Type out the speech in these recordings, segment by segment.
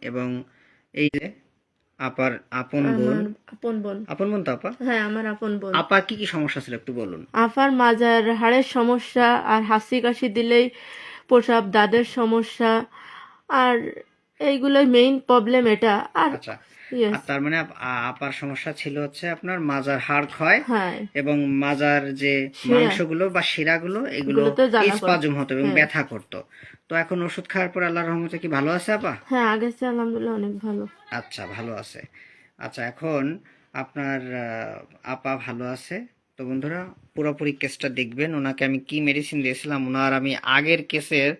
এবং এই যে আপার আপন বোন। আপন বোন। আপন বোন তো আপা? হ্যাঁ আমার আপন বোন। আপা কি কি সমস্যা ছিল একটু বলুন? আপার মাজার হাড়ের সমস্যা আর হাসি কাশি দিলেই প্রসাব দাদের সমস্যা আর এইগুলোই মেইন প্রবলেম এটা। আর আচ্ছা আর তার মানে আপার সমস্যা ছিল হচ্ছে আপনার মাজার হাড় ক্ষয় হ্যাঁ। এবং মাজার যে মাংসগুলো বা শিরাগুলো এগুলো এগুলোতে জ্বালা করে। স্পাজম হতো এবং হ্যাঁ। ব্যথা করতো। তো এখন ওষুধ খাওয়ার পর আল্লাহর রহমতে কি ভালো আছে আপা? হ্যাঁ চেয়ে আলহামদুলিল্লাহ অনেক ভালো। আচ্ছা ভালো আছে। আচ্ছা এখন আপনার আপা ভালো আছে। তো বন্ধুরা পুরোপুরি কেসটা দেখবেন। ওনাকে আমি কি মেডিসিন দিয়েছিলাম ওনার আমি আগের কেসের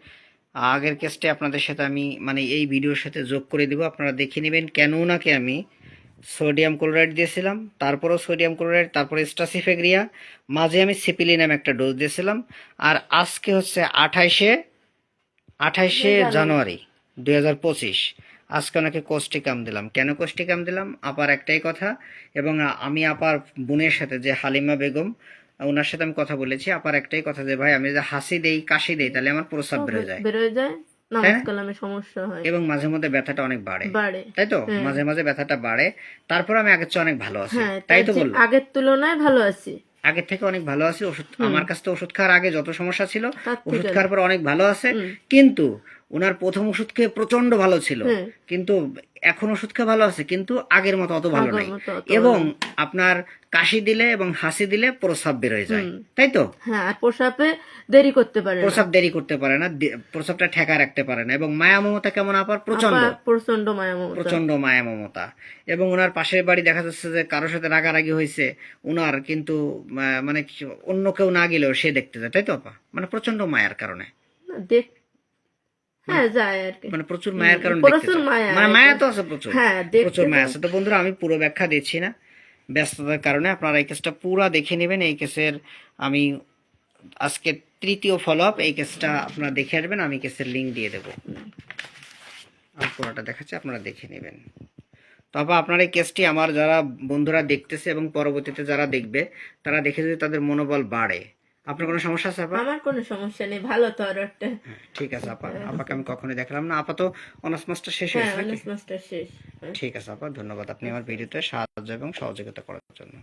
আগের কেসটা আপনাদের সাথে আমি মানে এই ভিডিওর সাথে যোগ করে দিব। আপনারা দেখে নেবেন কেন ওনাকে আমি সোডিয়াম ক্লোরাইড দিয়েছিলাম তারপরও সোডিয়াম ক্লোরাইড তারপরে স্টাসিফেগ্রিয়া মাঝে আমি সিপিলিনাম একটা ডোজ দিয়েছিলাম। আর আজকে হচ্ছে আঠাইশে আঠাইশে জানুয়ারি দুই হাজার পঁচিশ। আজকে ওনাকে কোষ্টিকাম দিলাম। কেন কোষ্টিকাম দিলাম? আপার একটাই কথা এবং আমি আপার বোনের সাথে যে হালিমা বেগম ওনার সাথে আমি কথা বলেছি আপার একটাই কথা যে ভাই আমি যদি হাসি দেই কাশি দেই তাহলে আমার প্রস্রাব বেরোয় যায়। বেরোয় যায়? নামাজ কালামে সমস্যা হয়। এবং মাঝে মধ্যে ব্যথাটা অনেক বাড়ে। তাই তো? মাঝে মাঝে ব্যথাটা বাড়ে। তারপর আমি আগের চেয়ে অনেক ভালো আছি। হ্যাঁ তাই তো তার চেয়ে বলল আগের তুলনায় ভালো আছি। আগের থেকে অনেক ভালো আছি। ওষুধ আমার কাছে তো ওষুধ খাওয়ার আগে যত সমস্যা ছিল ওষুধ খাওয়ার পর অনেক ভালো আছে। কিন্তু ওনার প্রথম ওষুধ খেয়ে প্রচণ্ড ভালো ছিল। হ্যাঁ। কিন্তু এখন ওষুধ খেয়ে ভালো আছে কিন্তু আগের মতো অত ভালো নাই। এবং আপনার কাশি দিলে এবং হাসি দিলে প্রস্রাব বের হয়ে যায়। তাই তো? হ্যাঁ আর প্রসাবে দেরি করতে পারে প্রস্রাব দেরি করতে পারে না প্রস্রাবটা ঠেকা রাখতে পারে না। এবং মায়া মমতা কেমন? আপার প্রচণ্ড প্রচণ্ড মায়া মমতা। প্রচণ্ড মায়া মমতা। এবং ওনার পাশের বাড়ি দেখা যাচ্ছে যে কারোর সাথে রাগারাগি হয়েছে ওনার কিন্তু মানে অন্য কেউ না গেলেও সে দেখতে যায়। তাই তো আপা? মানে প্রচণ্ড মায়ার কারণে। দেখ হ্যাঁ যায় আর কি। মানে প্রচুর মায়ের কারণে প্রচুর মায়া, মানে মায়া তো আছে প্রচুর। হ্যাঁ প্রচুর মায়া আছে। তো বন্ধুরা আমি পুরো ব্যাখ্যা দিচ্ছি না। ব্যস্ততার কারণে আপনারা এই কেসটা পুরো দেখে নেবেন। এই কেসের আমি আজকে তৃতীয় ফলো আপ এই কেসটা আপনারা দেখে আসবেন। আমি কেসের লিঙ্ক দিয়ে দেবো। আমি পুরোটা দেখাচ্ছি আপনারা দেখে নেবেন। তবে আপনার এই কেসটি আমার যারা বন্ধুরা দেখতেছে এবং পরবর্তীতে যারা দেখবে তারা দেখে যদি তাদের মনোবল বাড়ে আপনার কোনো সমস্যা আছে আপা? আমার কোনো সমস্যা নেই ভালো তো আর একটা। ঠিক আছে আপা। আপাকে আমি কখনোই দেখলাম না। আপা তো অনার্স মাস্টার শেষ হ্যাঁ হয়েছে অনার্স মাস্টার শেষ। ঠিক আছে আপা। ধন্যবাদ। আপনি আমার ভিডিওতে সাহায্য এবং সহযোগিতা করার জন্য।